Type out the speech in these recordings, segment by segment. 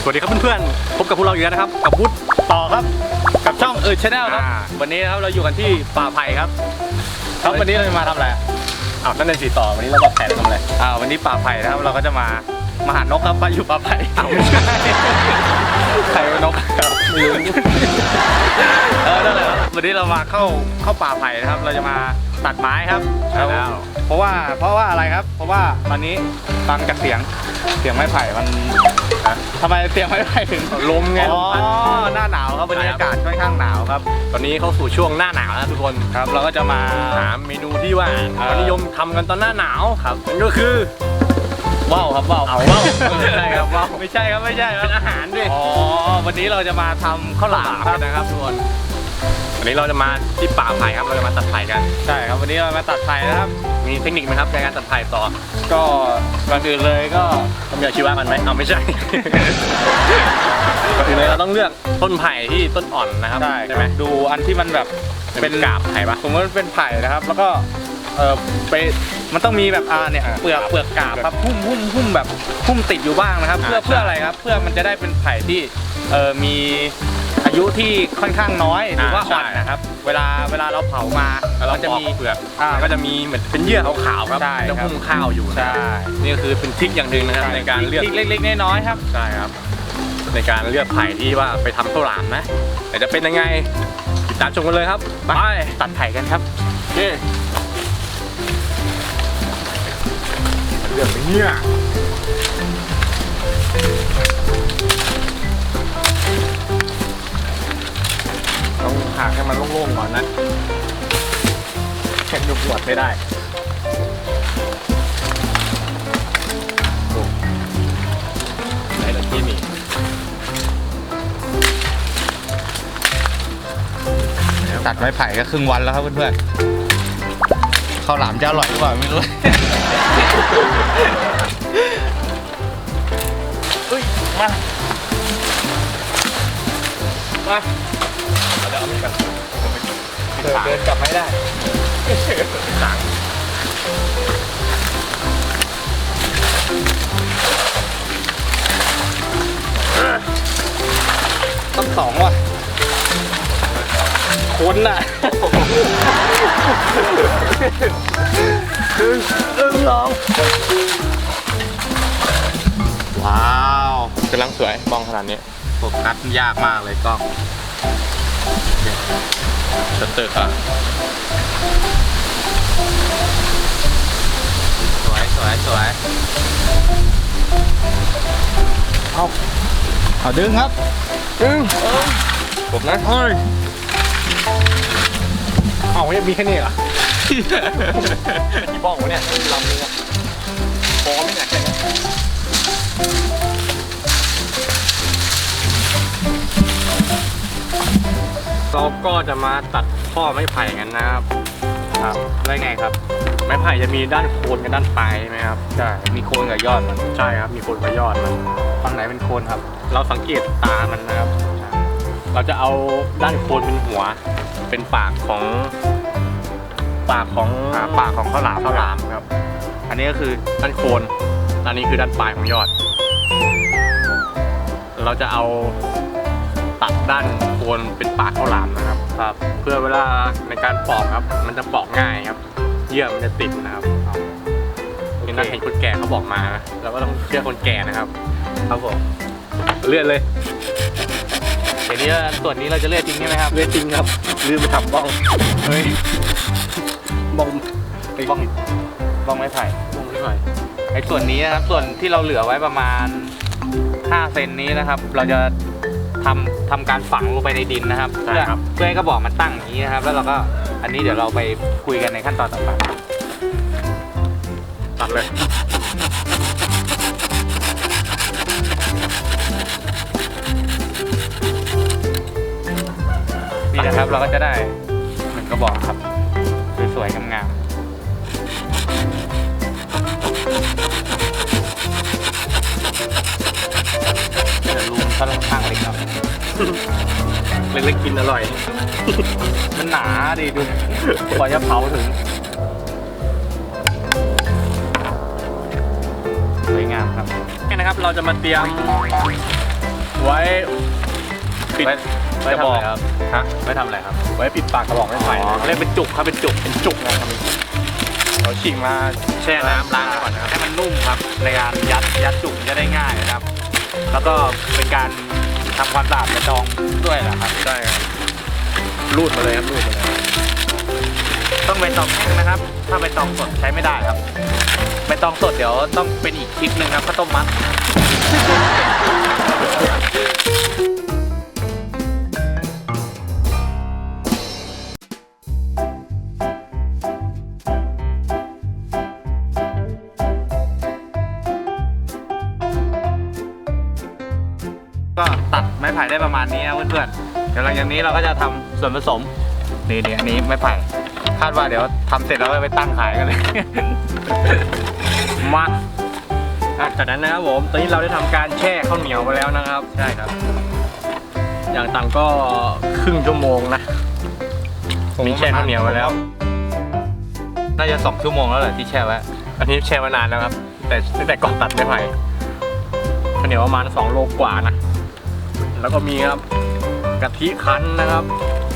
เพื่อนๆ พบกับพวกเราอีกแล้วนะครับ กับพุทธต่อครับ กับช่องเอิร์ชแนลครับวันนี้นะครับเราอยู่กันที่ป่าไผ่ครับ ครับวันนี้เราจะมาทำอะไร อ้าวนั่นเป็นสีต่อ วันนี้เรามาแผ่ทำอะไร อ่าวันนี้ป่าไผ่นะครับเราก็จะมามาหานกครับมาอยู่ป่าไผ่อ้าวไม่ ใช่ไข่นกครับไม่รู้เออนั่นแหละครับวันนี้เรามาเข้าเข้าป่าไผ่นะครับ เราจะมาตัดไม้ครับใช่แล้ว เพราะว่าเพราะว่าอะไรครับ เพราะว่าตอนนี้ฟังจากเสียงเสียงไม้ไผ่มันทำไมเสียงไม้ไผ่ถึงลมไงอ๋อหน้าหนาวครับวันนี้อากาศค่อนข้างหนาวครับ ตอนนี้เข้าสู่ช่วงหน้าหนาวแล้วทุกคนครับ เราก็จะมาหาเมนูที่ว่าเออเขานิยมทำกันตอนหน้าหนาวครับนั่นก็คือ ว่าวครับว่าวเอาว่าวไม่ใช่ครับว่าวไม่ใช่ครับไม่ใช่ครับเป็นอาหารด้วยอ๋อวันนี้เราจะมาทำข้าวหลามครับนะครับทุกคนวันนี้เราจะมาที่ป่าไผ่ครับเราจะมาตัดไผ่กันใช่ครับวันนี้เรามาตัดไผ่นะครับมีเทคนิคไหมครับในการตัดไผ่ต่อ ก็ก่อนอื่นเลยก็ต้องมีอาชีวะกันไหมเอาไม่ใช่ก่อนอื่นเลยเราต้องเลือกต้นไผ่ที่ต้นอ่อนนะครับใช่ใช่ไหมดูอันที่มันแบบเป็นกาบไผ่ปะสมมติว่าเป็นไผ่นะครับ แล้วก็ เออไปมันต้องมีแบบอ่าเนี่ยอ่าเปลือกเปลือกกาบครับหุ้มหุ้มหุ้มแบบหุ้มติดอยู่บ้างนะครับอ่าเพื่อใช่เพื่ออะไรครับ เพื่อมันจะได้เป็นไผ่ที่เออมีอายุที่ค่อนข้างน้อยหรือว่าอ่อนนะครับ เวลาเวลาเราเผามาแล้วเรามันจะปอกมีเปลือกอ่ามันก็จะมีเหมือนเป็นเยื่อขาวๆครับใช่จะครับหุ้มข้าวอยู่นะใช่นี่ก็คือเป็นทริคอย่างหนึ่งนะครับในการเลือกที่เล็กๆน้อยๆครับใช่ครับ ในการเลือกไผ่ที่ว่าไปทำข้าวหลามนะแต่จะเป็นยังไงติดตามชมกันเลยครับไปตัดไผ่กันครับโเคเลือกไปเนี่ยต้องหากให้มันโล่งๆก่อนนะแค่ยกหัวดไม่ได้โอ้ไหนละที่นี่ตัดไม้ไผ่ก็ครึ่งวันแล้วครับเพื่อนๆ ข้าวหลามจะอร่อยหรือเปล่าไม่รู้ เฮ้ย มา มาเราจะเอามีดกันเดินเดินกลับไม่ได้สังต้องสองว่ะ คนน่ะหนึ่งหนึ่งสอง ว้าวกำลังสวยมองขนาดนี้โฟกัสยากมากเลยกล้องชัตเตอร์ค่ะสวยสวยสวยเอาเอาดึงครับหนึ่งผมนะเฮ้ย เอาไม่มีแค่นี้เหรอกี่บ้องวะเนี่ยลำนึงอะพอไหม่เนี่ยแค่เนี้ยเราก็จะมาตัดข้อไม้ไผ่กันนะครับครับได้ไงครับ ไม้ไผ่จะมีด้านโคนกับด้านปลายใช่ไหมครับใช่มีโคนกับยอดมันใช่ครับ มีโคนกับยอดมันฝั่งไหนเป็นโคนครับ เราสังเกตตามันนะครับ เราจะเอาด้านโคนเป็นหัว เป็นปากของ ปากของอ่าปากของข้าวหลามข้าวหลามครับ อันนี้ก็คือด้านโคนอันนี้คือด้านปลายของยอด เราจะเอาตัดด้านโคนเป็นปากข้าวหลามนะครับ ครับ เพื่อเวลาในการปอกครับ มันจะปอกง่ายครับ เยื่อมันจะติดนะครับนี่นักเห็นคนแก่เขาบอกมานะเราก็ต้องเชื่อคนแก่นะครับ ครับผมเลื่อนเลยเดี๋ยวนี้ส่วนนี้เราจะเลือกจริงใช่ไหมครับเลื่อนจริงครับลืมไปทำบ้องเฮ้ยบ้องบ้องบ้องไม้ไผ่บ้องไม่ไหวไอ้ส่วนนี้นะครับส่วนที่เราเหลือไว้ประมาณ 5 เซนนี้นะครับ เราจะทำทำการฝังลงไปในดินนะครับเพื่อเพื่อให้กระบอกมันตั้งอย่างนี้นะครับ แล้วเราก็อันนี้เดี๋ยวเราไปคุยกันในขั้นตอนต่อไปตัดเลย นี่นะครับเราก็จะได้หนึ่งกระบอกครับ สวยๆงามๆเดี๋ยวรูมันค่อนข้างเล็กครับเล็กๆกินอร่อย มันหนาดิดูกว่าจะเผาถึงสวยงามครับนี่นะครับเราจะมาเตรียมไว้ปิด ไว้ไว้กระทำบออะไรกครับฮะไว้ทำอะไรครับ ไว้ปิดปากกระบอกไม้ไผ่อ๋อเรียกเป็นจุกครับเป็นจุกเป็นจุกนะครับเราฉีกมาแช่น้ำล้างก่อนนะครับให้มันนุ่มครับ ในการยัดยัดจุกจะได้ง่ายนะครับ แล้วก็เป็นการทำความสะอาดกระจองด้วยนะครับใช่ครับรูดมาเลยครับรูดมาเลยต้องใบตองแห้งนะครับ ถ้าใบตองสดใช้ไม่ได้ครับใบตองสดเดี๋ยวต้องเป็นอีกคลิปหนึ่งครับข้าวต้มมัด ผ่ได้ประมาณนี้นะเพื่อนๆเดี๋ยวหลังจากนี้เราก็จะทำส่วนผสมนี่นี่อันนี้ไม้ไผ่คาดว่าเดี๋ยวทำเสร็จแล้วก็ไปตั้งขายกันเลยมาอะจากนั้นนะครับผมตอนนี้เราได้ทำการแช่ข้าวเหนียวไปแล้วนะครับ ใช่ครับ อย่างต่ำก็ครึ่งชั่วโมงนะมีแช่ข้าวเหนียวไปแล้ว น่าจะสองชั่วโมงแล้วแหละที่แช่ไว้ อันนี้แช่มานานแล้วครับ แต่ตั้งแต่ก่อนตัดไม้ไผ่ข้าวเหนียวประมาณ2โลกว่านะ แล้วก็มีครับกะทิคั้นนะครับ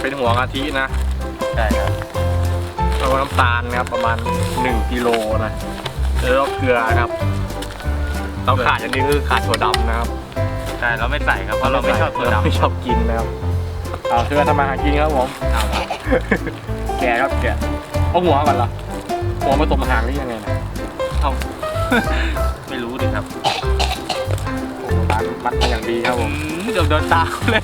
เป็นหัวกะทินะใช่ครับแล้วก็น้ำตาลนะครับประมาณ1กิโลนะแล้วก็เกลือนะครับ เราขาดอย่างนี้คือขาดถั่วดำนะครับใช่เราไม่ใส่ครับเพราะเราไม่ชอบตัวเราดำไม่ชอบกินนะครับเอาคือการทำมาหากินครับผมเอาครับแกะครับแกะเอาหัวก่อนเหรอหัวผสมหางนี่ยังไงนะเอาไม่รู้ดิครับโอ้โหร้าน มัดมาอย่างดีครับผอืมมเดี๋ยวโดนตาเลย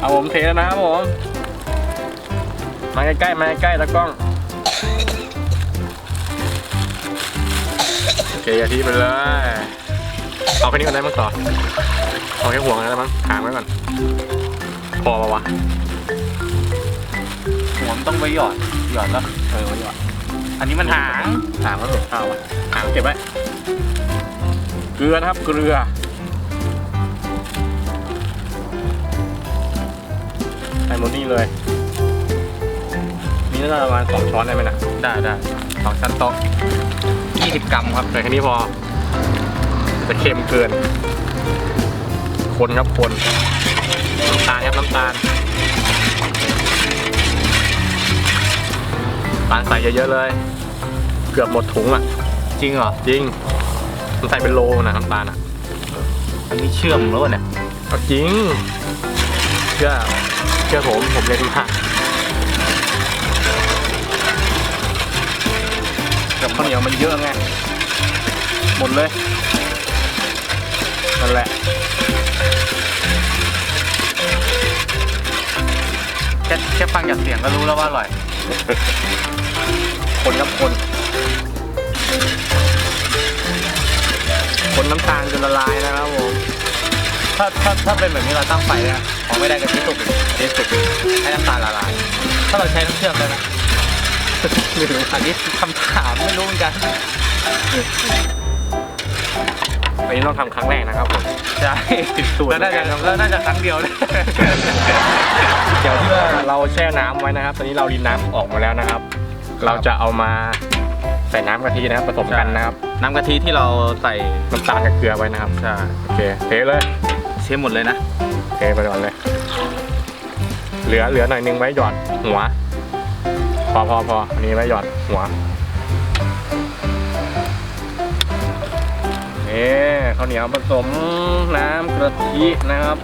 เอาผมเทแล้วนะครับผม มาใกล้ๆมาใกล้ๆแล้วกล้อง โอเคกะทิไปเลย เอาแค่นี้ก่อนได้มั้งต่อ เอาแค่หัวกันได้มั้งหางไว้ก่อน พอปะวะหัวมันต้องไปหยอด หยอดแล้ว เออไว้ดีกว่าอันนี้มันหาง หางก็ถูกข้าวอะหางเก็บไว้เก ลือนะครับเกลือ ใส่หมดนี่เลย นี่น่าจะประมาณสองช้อนได้ไหมนะได้ได้สองชั้นโต๊ะ20กรัมครับใส่แค่นี้พอจะเค็มเกิน คนครับคนน้ำตาลครับน้ำตาลน้ำตาลใส่เยอะๆเลย เกือบหมดถุงอะ จริงเหรอ จริง มันใส่เป็นโลนะน้ำตาลอะอันนี้เชื่อมแล้วเนี่ยเอาจริง เชื่อ เชื่อผม ผมเรียนมากับข้าวเหนียวมันเยอะไง หมดเลยนั่นแหละแค่แค่ฟังจากเสียงก็รู้แล้วว่าอร่อย คนครับคน คนน้ำตาลจนละลายนะครับผมถ้าถ้าถ้าเป็นแบบนี้เราตั้งไฟนะพอไม่ได้กะทิสุกอีกกะทิสุกอีกให้น้ำตาลละลาย ถ้าเราใช้น้ำเชื่อมได้ไหมไม่รู้อันนี้คำถามไม่รู้เหมือนกันอันนี้ต้องทำครั้งแรกนะครับผมใช่ติดสูตรแล้วน่าจะแล้วน่าจะครั้งเดียวเลยเดี๋ยวที่เราแช่น้ำไว้นะครับ ตอนนี้เราดินน้ำออกมาแล้วนะครับ เราจะเอามา ใส่น้ำกะทินะครับผสมกันนะครับ น้ำกะทิที่เราใส่น้ำตาลกับเกลือไว้นะครับ ใช่ โอเค เทเลยเสียหมดเลยนะ เทไปก่อนเลย เหลือเหลือหน่อยนึงไว้หยอดหัว พอพอพออันนี้ไว้หยอดหัวนี่ข้าวเหนียวผสมน้ำกะทินะครับ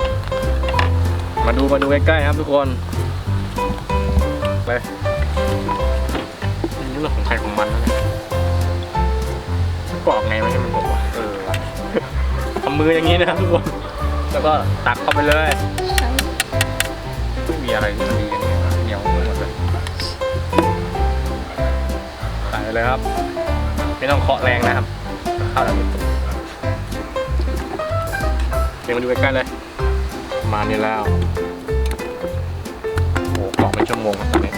มาดูมาดูใกล้ๆครับทุกคนเลยนี่เรื่องของใครของมันนะ เนี่ยกรอกไงไม่ให้มันหกวะเออทำมืออย่างนี้นะครับทุกคน แล้วก็ตักเข้าไปเลย ไม่มีอะไรที่มันดีอย่างนี้นะเหนียวไปหมดเลยใส่ไปเลยครับ ไม่ต้องเคาะแรงนะครับข้าวแบบนี้เดี๋ยวมาดูใกล้ๆเลย มานี่แล้ว โอ้กรอกเป็นชั่วโมงครับตอนนี้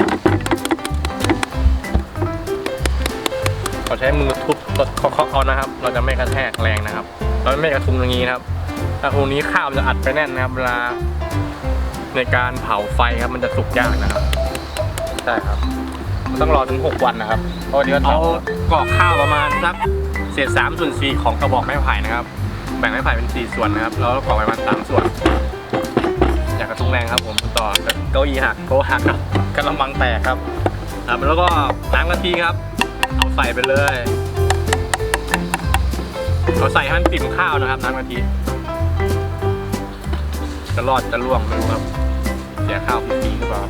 เราใช้มือทุบ เคาะๆเอานะครับ เราจะไม่กระแทกแรงนะครับ เราไม่กระทุ้งอย่างนี้นะครับถ้าทุงนี้ข้าวมันจะอัดไปแน่นนะครับเวลาในการเผาไฟครับมันจะสุกยากนะครับใช่ครับต้องรอถึง 6 วันนะครับเพราะเดี๋ยวเอาเรากรอกข้าวประมาณสักเศษสามส่วนสี่ของกระบอกไม้ไผ่นะครับ แบ่งไม้ไผ่เป็นสี่ส่วนนะครับแล้วก็ก่อไว้ประมาณสามส่วนอยากกระทุ้งแรงครับผมต่อเก้าอี้หักโต๊ะหักครับกระมังแตกครับอะแล้วก็น้ำกะทิครับ เอาใส่ไปเลย เราใส่ให้มันติ่มข้าวนะครับน้ำกะทิจะรอดจะล่วงไม่รู้ครับเสียข้าวฟรีหรือเปล่า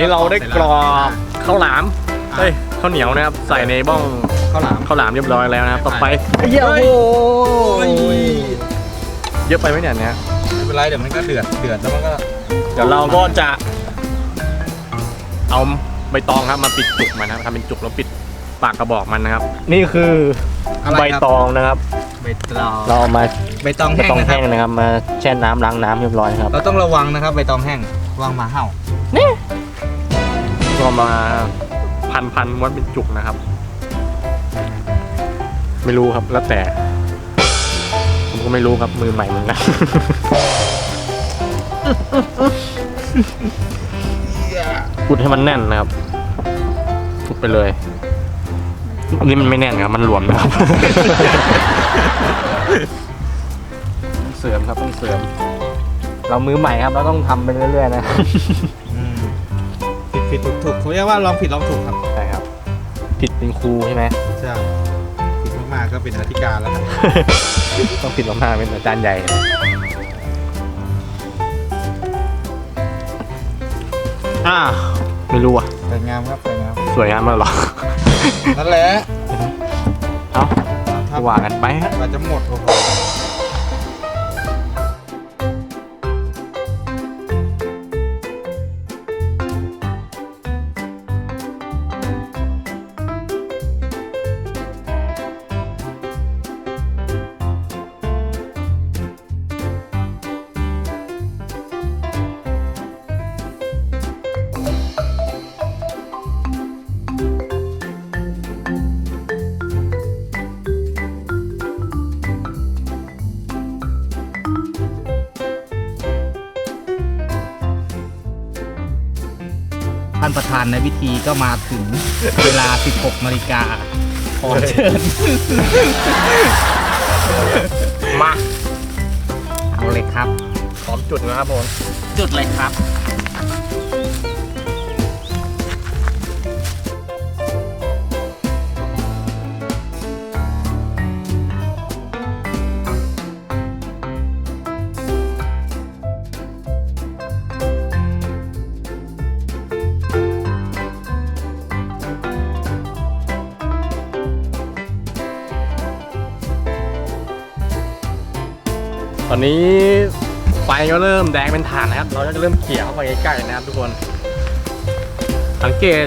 นนี้เราได้กรอกข้าวหลามเฮ้ยข้าวเหนียวนะครับ ใส่ในบ้องข้าวหลามข้าวหลามเรียบร้อยแล้วนะครับต่อไปเฮ้ยเยอะโอ้โอ้ยยเยอะไปไหมเนี่ยเนี่ยไม่เป็นไรเดี๋ยวมันก็เดือดเดือดแล้วมันก็เดี๋ยวเราก็จะ เอาใบตองครับมาปิดจุกมันนะครับทำเป็นจุกแล้วปิดปากกระบอกมันนะครับ นี่คืออใบตองนะครับ ใบตองเราเอามาใบตองใบแห้งตองนะครัแห้บงนะครับมาแช่น้ำล้างน้ำเรียบร้อยครับ เราต้องระวังนะครับใบตองแห้งระวังหมาเห่า ก็มาพันพันม้วนเป็นจุกนะครับ ไม่รู้ครับแล้วแต่ ผมก็ไม่รู้ครับมือใหม่เหมือนกันพุดให้มันแน่นนะครับพุดไปเลยอันนี้มันไม่แน่นครับมันหลวมนะครับ เสริมครับต้องเสริม เรามือใหม่ครับ เราต้องทำไปเรื่อยๆนะ ผิดผิดถูกถูกเขาเรียกว่าลองผิดลองถูกครับใช่ครับ ผิดเป็นครูใช่ไหม ใช่ผิดมากๆก็เป็นอธิการแล้วครับ ต้องผิดมากๆเป็นอาจารย์ใหญ่ อ่าไม่รู้อะ สวยงามครับสวยงามสวยงามมากหรอ นั่นแหละเอ้าถ้าว่ากันไปฮะกว่าจะหมดโอ้โหานประธานในพิธีก็มาถึงเวลา 16นาฬิกาขอเชิญ มา เอาเลยครับ พร้อมจุดนะครับผม จุดเลยครับ อนนี้ไฟก็เริ่มแดงเป็นฐานนะครับ เราจะเริ่มเขี่ยเข้าไปใกล้ๆนะครับทุกคน สังเกต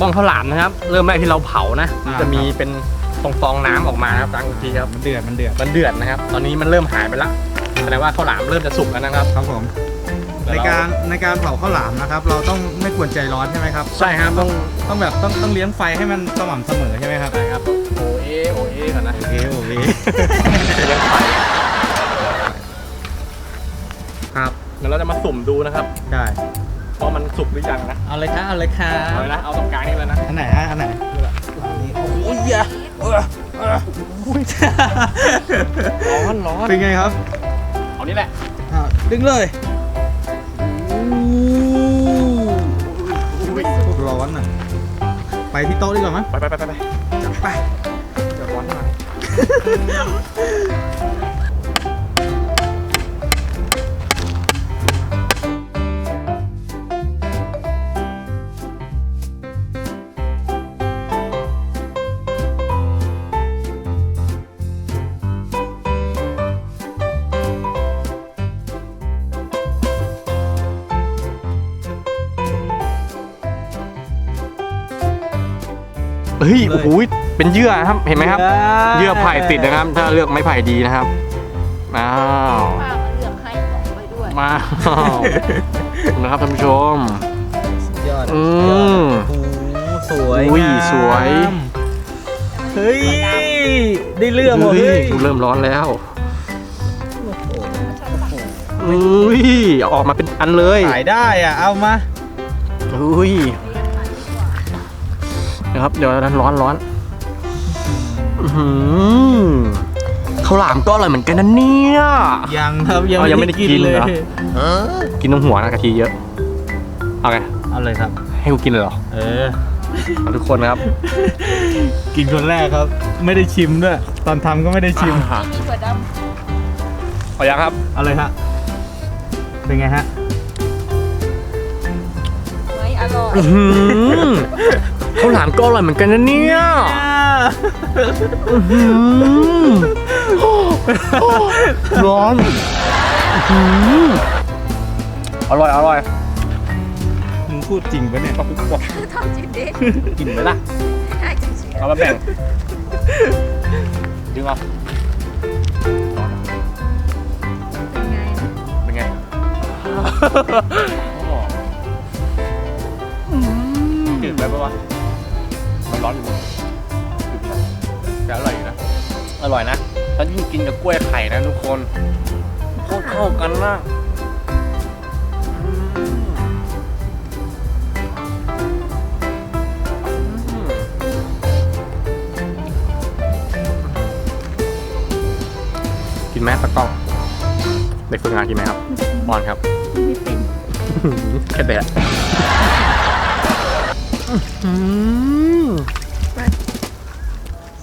บ้องข้าวหลามนะครับ เริ่มแรกที่เราเผานะมันจะมีเป็นฟองฟองๆน้ำออกมาครับบางทีครับมันเดือดมันเดือดมันเดือดนะครับ ตอนนี้มันเริ่มหายไปละแสดงว่าข้าวหลามเริ่มจะสุกแล้วนะครับครับผมในการในการเผาข้าวหลามนะครับ เราต้องไม่ควรใจร้อนใช่ไหมครับใช่ครับต้องต้องแบบต้องต้องเลี้ยงไฟให้มันสม่ำเสมอใช่ไหมครับใช่ครับโอเอโอเอก่อนนะโอเคโอเคเลี้ยงไฟ ดี๋ยวเราจะมาสุ่มดูนะครับได้ว่ามันสุกหรือยังนะเอาเลยครับเอาเลยครัเอาบเลยนะเอาตรงกลางนี่เลยนะอันไหนฮะอันไหนโอ้ยอย่าร้อนร้อนเป็นไงครับเอานี่แหละอ่าดึงเลยร้อนอะไปที่โต๊ะดีกว่ามั้ยไปไปไปไปไปไปเดี๋ยวร้อนหน่อย เฮ้ยโอ้โหเป็นเยื่อครับเห็นไหมครับ เยื่อไผ่ติดนะครับ ถ้าเลือกไม้ไผ่ดีนะครับอ้าวป้ามาเลือกให้บอกไปด้วยมานะครับท่านผู้ชม สุดยอดอืมโอ้โหสวยอุ้ยงามสวย เฮ้ย ได้เรื่องว่ะเฮ้เฮ้ยยเริ่มร้อนแล้วโอ้โหอุ้ยเอาออกมาเป็นอันเลยขายได้อะ เอามาอุ้ย นะครับ เดี๋ยวนั้นร้อนร้อนอื้อหือข้าวหลามก็อร่อยเหมือนกันนะเนี่ยยังครับยังเอายังไม่ได้กินเหรอกินตรงหัวนะกะทิเยอะ เอาไง เอาเลยครับ ให้กูกินเลยเหรอ เออเอาทุกคนนะครับ กินคนแรกครับ ไม่ได้ชิมด้วย ตอนทำก็ไม่ได้ชิมอ่าดีกว่าดเอายังครับ เอาเลยฮะ เป็นไงฮะำไม่อร่อยอื้อหือข้าวหลามก็อร่อยเหมือนกันนะเนี่ยอื้อหือร้อนอื้อหืออร่อยอร่อยมึงพูดจริงปะเนี่ยทำจริงดิกินไหมล่ะให้จริงเอามาแบ่งดึงเอาๆเป็นไง เป็นไงจืดไปปะวะมัน ร้อนอยู่แต่อร่อยอยู่นะ อร่อยนะแล้วยิ่งกินกับกล้วยไข่นะทุกคนโคตรเข้ากันนะอืมกินไหมตะกล้อง เด็กฝึกงานกินไหมครับบอลครับไม่เป็นแค่แดด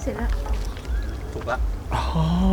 เสร็จแล้ว ถูกแล้ว